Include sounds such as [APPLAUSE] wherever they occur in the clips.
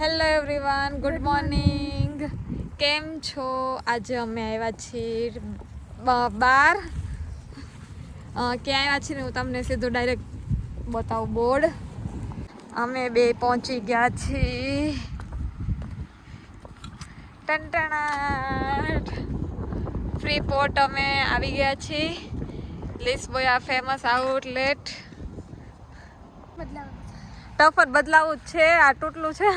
Hello everyone good morning કેમ છો? આજે અમે આવ્યા છીએ બાર. ક્યાં આવ્યા છીએ ને હું તમને સીધું ડાયરેક્ટ બતાવું બોર્ડ અમે બે પહોંચી ગયા છીએ. ટંટણાટ ફ્રી પોર્ટ અમે આવી ગયા છીએ. લિસ્બોયા ફેમસ આઉટલેટ ટફર બદલાવું જ છે આ તૂટલું છે.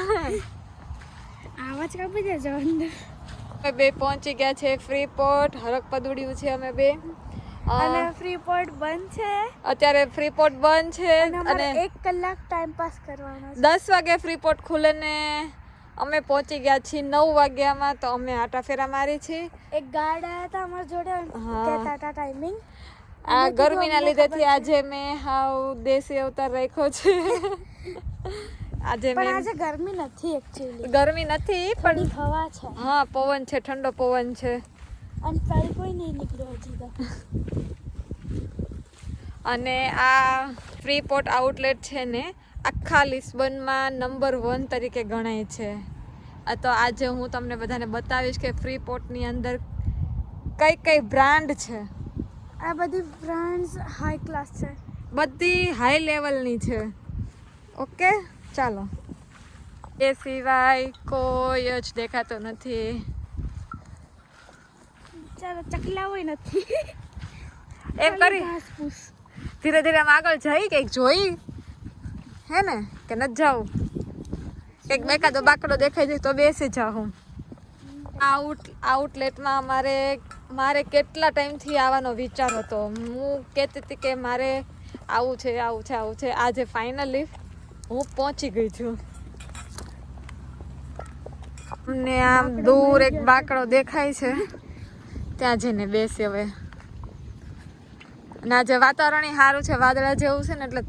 આવાજ કાપી દે અંદર. અમે બે પહોંચી ગયા છે ફ્રી પોર્ટ હરક પદુડ્યું છે અમે બે. અને ફ્રી પોર્ટ બંધ છે. અત્યારે ફ્રી પોર્ટ બંધ છે અને એક કલાક ટાઈમ પાસ કરવાનો દસ વાગે ફ્રી પોર્ટ ખુલે ને અમે પહોંચી ગયા છીએ નવ વાગ્યામાં તો અમે આટા ફેરા મારી છીએ. એક ગાર્ડ આવ્યા હતા અમારા જોડે. કહેતા હતા ટાઈમિંગ આ ગરમીના લીધેથી આજે મેં હાવ દેશી અવતાર રાખ્યો છે. આજે મેં આજે ગરમી નથી એક્ચ્યુઅલી ગરમી નથી પણ હવા છે. હા પવન છે ઠંડો પવન છે. અને કોઈ નહીં નીકળ્યો હજી તો. અને આ ફ્રી પોર્ટ આઉટલેટ છે ને આખા લિસ્બનમાં નંબર વન તરીકે ગણાય છે. આ તો આજે હું તમને બધાને બતાવીશ કે ફ્રી પોર્ટની અંદર કઈ કઈ બ્રાન્ડ છે. આ બધી બ્રાન્ડ્સ હાઈ ક્લાસ છે. બધી હાઈ લેવલની છે. ઓકે ચાલો. એ સિવાય કોઈ જ દેખાતો નથી. ચાલો ચકલા હોય નથી. એમ કરી. ધીરે ધીરે આમ આગળ જઈ કંઈક જોઈ? હે ને? કે નથી જાઉં? કંઈક બેકાદો બાકડો દેખાઈ જાય તો બેસી જાઉં. આઉટ આઉટલેટમાં અમારે મારે કેટલા ટાઈમથી આવવાનો વિચાર હતો. હું કહેતી હતી કે મારે આવું છે આવું છે આવું છે. આજે ફાઇનલી હું પહોંચી ગઈ છું. અમને આમ દૂર એક બાકડો દેખાય છે. ત્યાં જઈને બેસી હવે. અને આજે વાતાવરણ સારું છે વાદળા જેવું છે ને એટલે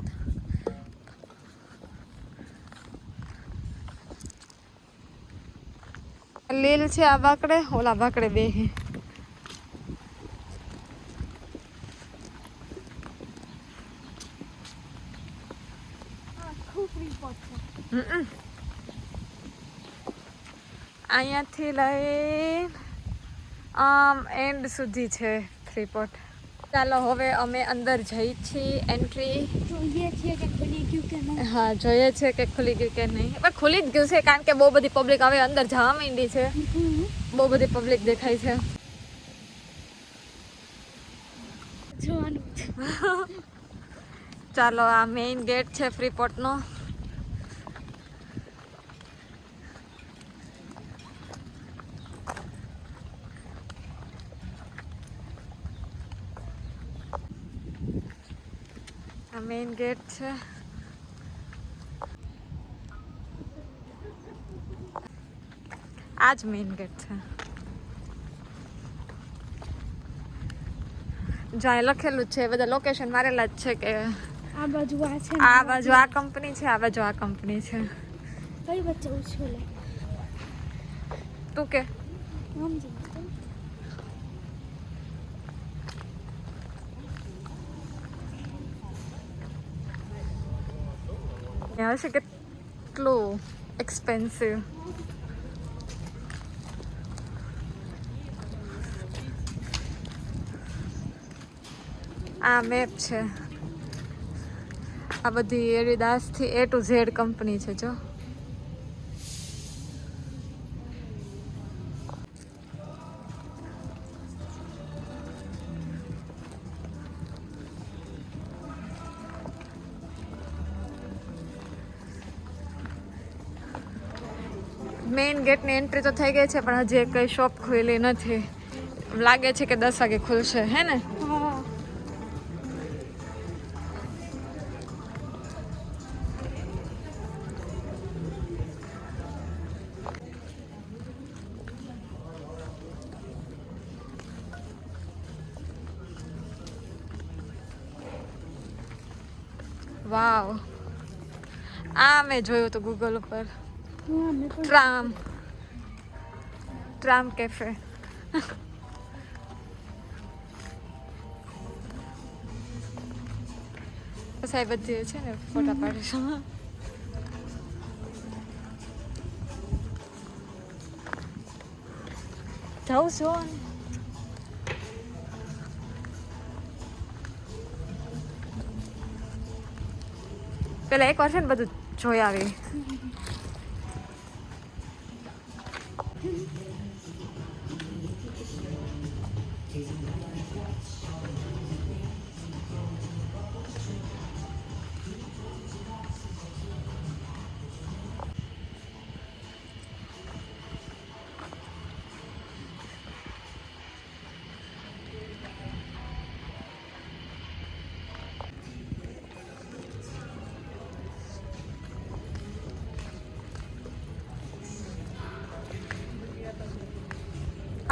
લીલ છે આ બાકડે ઓલા બાકડે બે હે આખું ફ્રી પોર્ટ છે હમ. અહીંયાથી લઈ આમ એન્ડ સુધી છે ફ્રીપોર્ટ ચાલો હવે અમે અંદર જઈ છીએ એન્ટ્રી જોઈએ છીએ કે બની ગયું કે નહીં? હા જોઈએ છે કે ખુલી ગયું કે નહીં. હવે ખુલી જ ગયું છે કારણ કે બહુ બધી પબ્લિક હવે અંદર જવા માંડી છે. બહુ બધી પબ્લિક દેખાય છે. ચાલો આ મેઇન ગેટ છે ફ્રીપોર્ટનો મેઇન ગેટ છે. આ જ મેઇન ગેટ છે જ્યાં લખેલું છે બધા લોકેશન મારેલા જ છે કે આ બાજુ આ છે આ બાજુ આ કંપની છે આ બાજુ આ કંપની છે. કઈ વચ્ચે ઉછોલે તું કે. સમજી ત્યાં હશે કેટલું એક્સપેન્સિવ આ મેપ છે. આ બધી એડિદાસથી એ ટુ ઝેડ કંપની છે, જો. મેઇન ગેટની એન્ટ્રી તો થઈ ગઈ છે, પણ હજી કઈ શોપ ખુલી નથી. લાગે છે કે દસ વાગે ખુલશે, હે ને? વાવ. આ મેં જોયું હતું ગૂગલ ઉપર. ट्राम ट्राम कैफे સાહેબ જે છે ને ફોટા પાડીશું જાઉં છું પેલા એક વાર છે ને બધું જોઈ આવી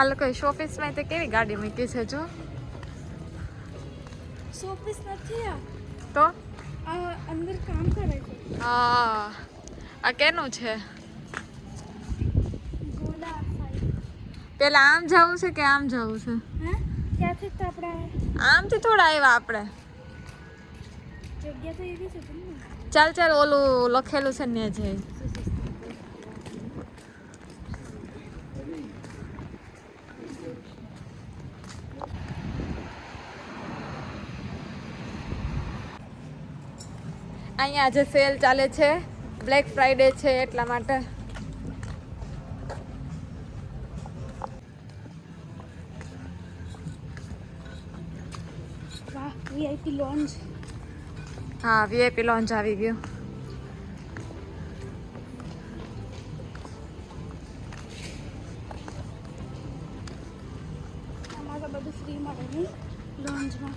આ લોકો શોપીસમાં તે કેવી ગાડી મૂકી છે જો? સો પીસ નથી આ. તો? અંદર કામ કરે છે. હા. આ કેનું છે? પેલા આમ જવું છે કે આમ જવું છે? હે? ત્યાંથી તો આપણે આમથી થોડા આવ્યા આપણે જગ્યા તો એવી છે ચાલ ચાલ ઓલું લખેલું છે ને જઈ. અહીંયા આજે સેલ ચાલે છે. બ્લેક ફ્રાઈડે છે એટલા માટે. વીઆઈપી લોન્જ હા વીઆઈપી લોન્ચ આવી ગયું. બધું ફ્રી મળે લોન્જમાં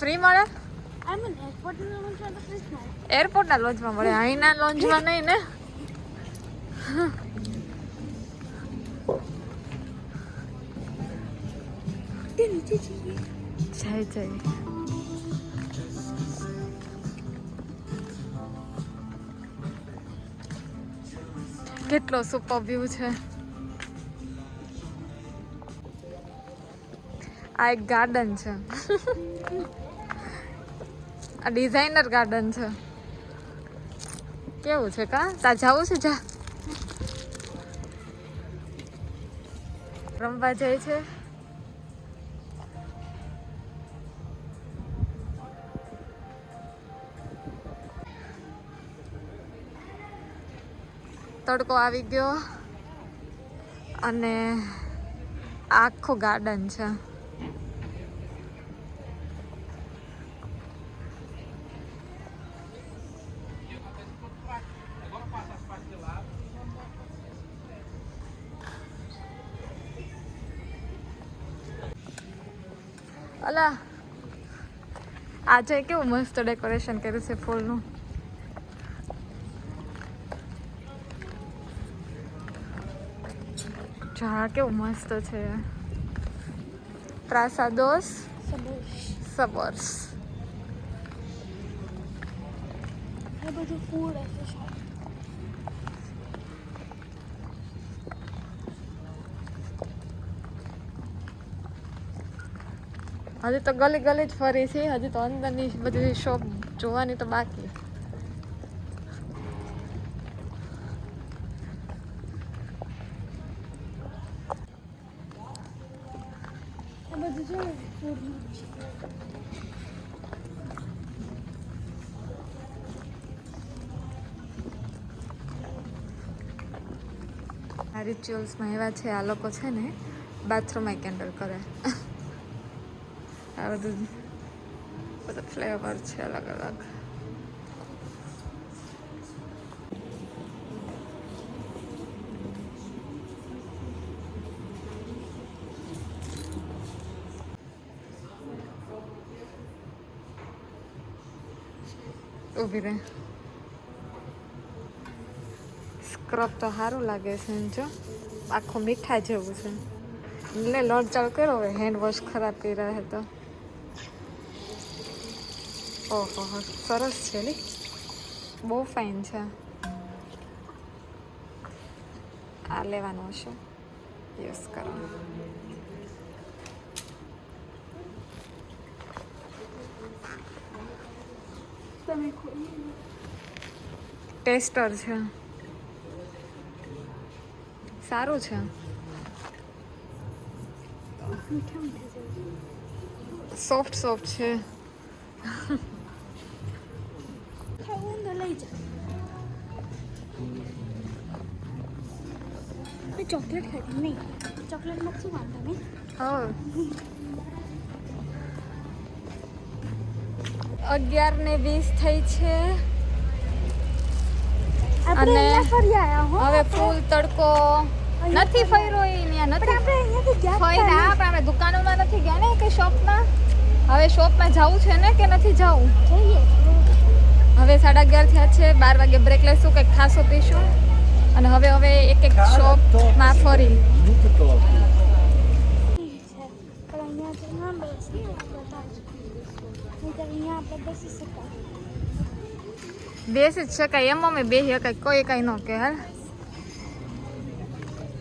ફ્રી મળે? એરપોર્ટની લોન્ચમાં મળે. અહીંના લોન્ચમાં નહીં ને? જાય જાય. કેટલો સુપર વ્યૂ છે. આ એક ગાર્ડન છે. આ ડિઝાઇનર ગાર્ડન છે. કેવું છે કા? તા જવું છે? જા. રમવા જાય છે. તડકો આવી ગયો. અને આખું ગાર્ડન છે. અલા આજે કેવું મસ્ત ડેકોરેશન કર્યું છે ફૂલનું. જા કેવું મસ્ત છે. પ્રાસાદોસ. સબર્સ. બધું ફૂડ હજી તો ગલી ગલી જ ફરી છે. હજી તો અંદરની બધી શોપ જોવાની તો બાકી. એ બધું જો ફૂડનું જ છે આ રિચ્યુઅલ્સમાં એવા છે, આ લોકો છે ને બાથરૂમમાં કેન્ડલ કરે. આ બધું બધું ફ્લેવર છે અલગ અલગ. ઊભી રહે સ્ક્રબ તો સારું લાગે છે જો. આખું મીઠા જેવું છે. એટલે ચાલુ કર્યો હવે. હેન્ડ વોશ ખરાબ કર્યા રહે તો. ઓહો, સરસ છે ને? બહુ ફાઇન છે. આ લેવાનું હશે. યુઝ કરો. ટેસ્ટર છે. સારું છે. સોફ્ટ સોફ્ટ છે. [LAUGHS] ચોકલેટ ખાધી નહીં ચોકલેટમાં શું વાંધો નહીં? હા. અગિયાર ને વીસ થઈ છે. અને હવે ફૂલ તડકો નથી ફર્યો એ નથી આપણે અહીંયાથી ગયા ફર્યા. પણ આપણે દુકાનોમાં નથી ગયા ને કે શોપમાં? હવે શોપમાં જવું છે ને કે નથી જવું? જઈએ. હવે સાડા અગિયાર થયા છે બાર વાગે બ્રેક લઈશું કંઈક ખાસો પીશું. અને હવે હવે એક એક શોપમાં ફરી. બેસી બધા જ. શકાય. એમ અમે બેસી શકાય કોઈ કઈ ન કે હાલ.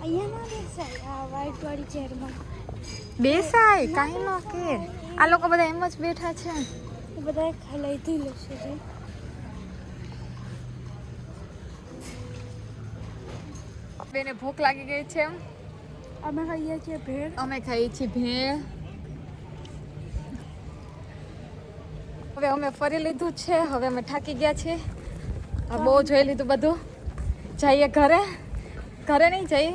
અહીંયા ના બેસાય આ વ્હાઈટ વાળી ચેરમાં બેસાય કાંઈ ન કે આ લોકો બધા એમ જ બેઠા છે. એ ખાલી લઈ દીધું બેને ભૂખ લાગી ગઈ છે અમે ખાઈએ છીએ ભેળ. અમે ખાઈએ છીએ ભેળ. હવે અમે ફરી લીધું છે હવે અમે થાકી ગયા છીએ. આ બહુ જોઈ લીધું બધું. જઈએ ઘરે. ઘરે નહીં જઈએ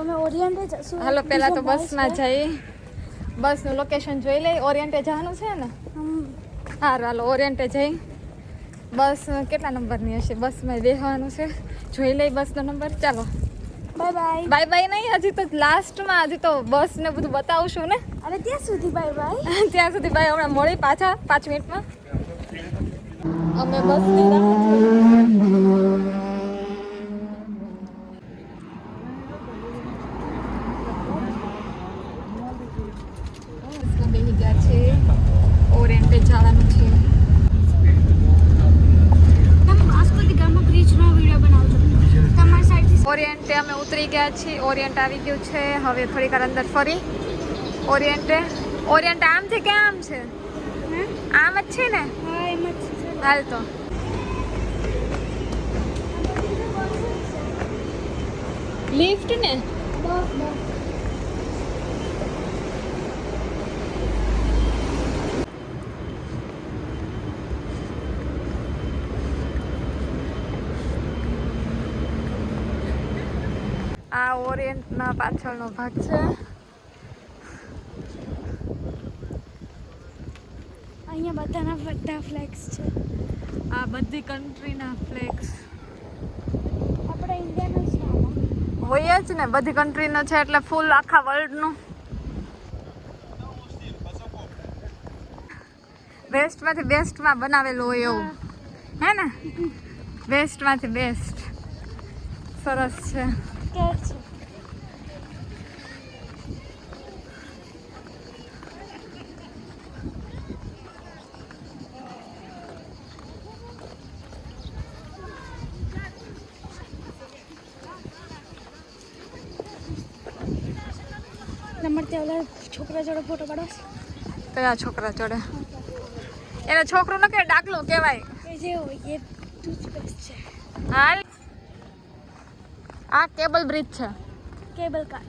અમે ઓરિયન્ટે જશું હાલો પહેલાં તો બસમાં બસ જઈએ બસનું લોકેશન જોઈ લઈ. ઓરિયન્ટે જવાનું છે ને. સારું હાલો ઓરિયન્ટે જઈ. બસ કેટલા નંબરની હશે? બસમાં બેસવાનું છે. જોઈ લઈ બસનો નંબર. ચાલો. બાય બાય બાય બાય નહીં હજી તો લાસ્ટમાં હજી તો બસ ને બધું બતાવશું ને. અને [LAUGHS] ત્યાં સુધી બાય બાય ત્યાં સુધી ભાઈ હમણાં મળી પાછા પાંચ મિનિટમાં. અમે બસની રાહ જોઈ. બસમાં બેસી ગયા છે ઓરિયન્ટે જવાનું છે તમે વાસ્કોથી ગામમાં બ્રિજનો વીડિયો બનાવજો તમારી સાઈડથી ઓરિયન્ટે અમે ઉતરી ગયા છીએ. ઓરિયન્ટ આવી ગયું છે. હવે થોડીક અંદર ફરી. ઓરિયન્ટે ઓરિયન્ટ આમથી કે આમ છે? આમ જ છે ને? છે. હાલ તો. લિફ્ટ ને? બસ બસ આ ઓરિયન્ટના પાછળનો ભાગ છે અહીંયા બધાના બધા ફ્લેક્સ છે આ બધી કન્ટ્રીના ફ્લેક્સ આપણે ઇન્ડિયાનો છે હોય જ ને બધી કન્ટ્રીનો છે એટલે ફૂલ આખા વર્લ્ડનું બેસ્ટમાંથી બેસ્ટમાં બનાવેલું હોય એવું હે ને બેસ્ટમાંથી બેસ્ટ સરસ છે કેટ છે નંબર તે ઓલા છોકરા જોડે ફોટો પાડો કયા છોકરા જોડે? એનો છોકરો ન કે ડાકલો કહેવાય? એ હોય એ ટૂથપેસ્ટ છે. હાલ. આ કેબલ બ્રિજ છે. કેબલ કાર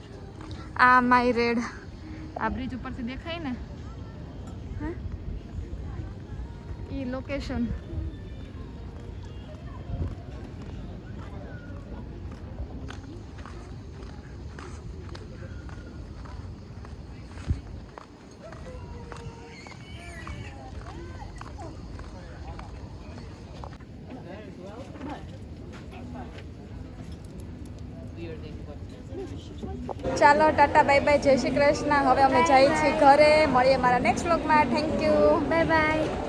આ માય રેડ. આ બ્રિજ ઉપરથી દેખાય ને? હા? ઈ લોકેશન ચાલો, ટાટા, બાય બાય, જય શ્રી કૃષ્ણ. હવે અમે જઈએ છીએ ઘરે. મળીએ મારા નેક્સ્ટ વ્લોગમાં થેન્ક યુ બાય બાય